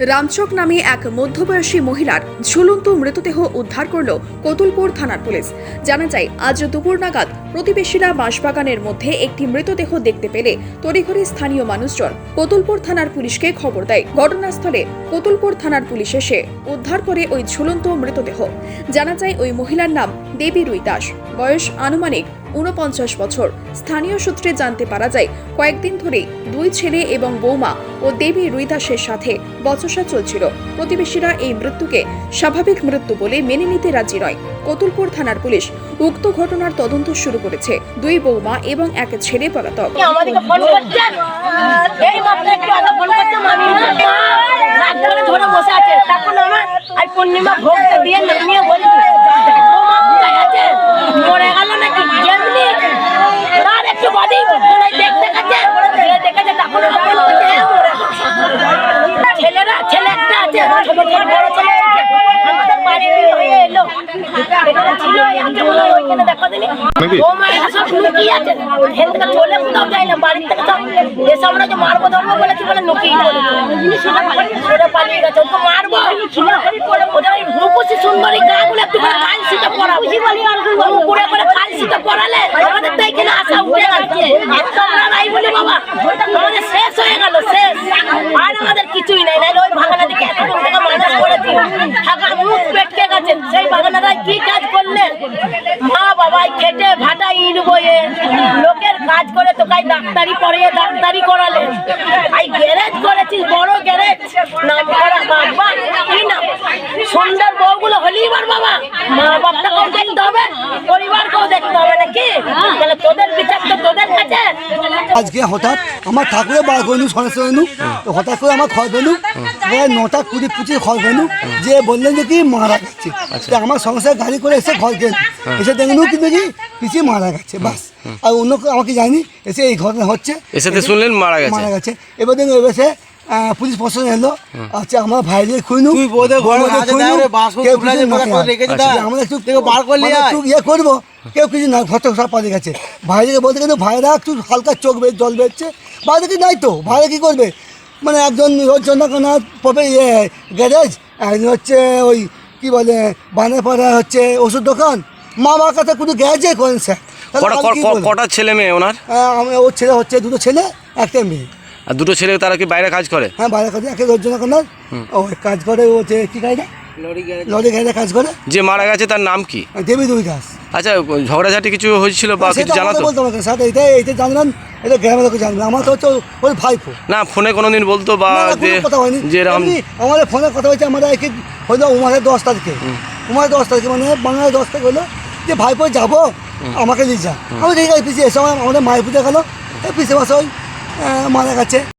রামচক নামে এক মধ্যবয়সী মহিলার ঝুলন্ত মৃতদেহ উদ্ধার করল কতুলপুর থানার পুলিশ। জানা যায়, আজ দুপুর নাগাদ প্রতিবেশীরা বাঁশবাগানের মধ্যে একটি মৃতদেহ দেখতে পেলে তড়িঘড়ি স্থানীয় মানুষজন কতুলপুর থানার পুলিশকে খবর দেয়। ঘটনাস্থলে কতুলপুর থানার পুলিশ এসে উদ্ধার করে ওই ঝুলন্ত মৃতদেহ। জানা যায়, ওই মহিলার নাম দেবী রুই দাস। বয়স আনুমানিক ঊনপঞ্চাশ বছর। স্থানীয় সূত্রে জানতে পারা যায়, কয়েকদিন ধরে দুই ছেলে এবং বৌমা ও দেবী রুইদাসের সাথে বচসা চলছিল। প্রতিবেশীরা এই মৃত্যুকে স্বাভাবিক মৃত্যু বলে মেনে নিতে রাজি নয়। কতুলপুর থানার পুলিশ উক্ত ঘটনার তদন্ত শুরু করেছে দুই বৌমা এবং এক ছেলে পলাতক। পূর্ণিমা দিয়ে নামিয়ে বৌমা কোথায় আছে মরে গেল নাকি যেমনি তার একটু বাদেই দেখতে গেছে গিয়ে দেখেছে তখন আমার ফোন করছে, "এ, মরে গেছে।" ছেলেরা ছেলে একটা আছে ছোট ছোট বড় ছেলে আছে। আমাদের বাড়ির হয়ে এলো এখানে ছিল আছে বলে ওইখানে দেখা দিনি বৌমা এরা সব লুকিয়ে আছে এখান থেকে চলে কোথাও যায় না বাড়ির থেকে সব এসে আমরা যে মারবো ধরবো বলে লুকিয়ে পড়েছে ওরা পালিয়ে গেছে ওকে মারবো। ওদের ওই রূপসী সুন্দরী গাগুলো একটু করে কালসিটা পরাবো। উপরে করে কালসিটা পরালে আমাদের তো এখানে আসা উঠে গেছে এত আমরা নাই বলে বাবা আমাদের শেষ হয়ে গেল শেষ আর আমাদের কিছুই নাই নাহলে ওই ভাঙানা দিকে এত টাকা মানুষ করেছি থাকা মুখ পেটকে গেছে সেই ভাঙানারাই কি কাজ করলেন মা বাবাই খেটে ভাটা ইট বয়ে লোকের কাজ করে তোকে ডাক্তারি পড়িয়ে ডাক্তারি করালে। এই গ্যারেজ করেছিস, বড় গ্যারেজ। নাম করা বাবা, কি নাম? সুন্দর বউগুলো বার বাবা। মা বাপটাকেও দেখতে হবে? পরিবারকেও দেখতে হবে নাকি? তাহলে তোদের বিচার তো তোদের কাছে। আজকে হঠাৎ আমার ঠাকুরের বার করে সরস্বতী তো হঠাৎ করে আমার খড় বেনু প্রায় নটা কুড়ি পঁচিশ খড় বেনু যে বললেন যে কি মারা গেছে। তো আমার সংসার গাড়ি করে এসে ঘর কেন এসে দেখলু কিন্তু কি পিছিয়ে মারা গেছে বাস। আর অন্য কেউ আমাকে জানি এসে এই ঘটনা হচ্ছে। এসাতে শুনলেন মারা গেছে। মারা গেছে। এবার দেখুন এবার সে, আহ, পুলিশ প্রশাসন এলো। আচ্ছা আমার ভাইদের খুঁজনু। ঘরে বাঁশ রেখেছি তা। আমরা একটু ইয়ে করব। কেউ কিছু না ঘর থেকে সব পালিয়ে গেছে। ভাইদেরকে বলতে কিন্তু ভাইরা একটু হালকা চোখ বের জল বেরছে। ভাইদেরকে নাই তো ভাইরা কী করবে? মানে একজন চন্দ্রকোনা পপে ইয়ে গ্যারেজ একজন হচ্ছে ওই কি বলে বানেপাড়া হচ্ছে ওষুধ দোকান। মা বাবার কাছে কোনো গ্যারেজে করেন স্যার। কটা ছেলে মেয়ে ওনার? আহ, আমি- ওর ছেলে হচ্ছে দুটো ছেলে একটা মেয়ে। আর দুটো ছেলে তারা কি বাইরে কাজ করে? হ্যাঁ বাইরে কাজে একে চন্দ্রকোনার ওই কাজ করে ও হচ্ছে কী গাড়িটা? লরি গাড়িতে। কাজ করে। যে মারা গেছে তার নাম কি? দেবী দুই দাস আচ্ছা ঝগড়াঝাটি কিছু হয়েছিল বা কিছু সেটা জানা আমাকে তো বলতে স্যার এটা এটা জানবেন এটা গ্রামের লোকে জানবেন আমার তো হচ্ছে ওই ভাইপো। না ফোনে কোনোদিন বলতো বা যে কথা হয়নি। যে আমাদের ফোনে কথা হয়েছে আমাদের একে হলো উমারের দশ তারিখে। উমারের দশ তারিখে মানে বাংলার দশ তারিখ হলো যে ভাইপো যাব আমাকে নিয়ে যা। আমি আছে পিছিয়ে এসে আমাদের মায়ের পুজো গেলো। পিছিয়ে বসে ওই মারা গেছে।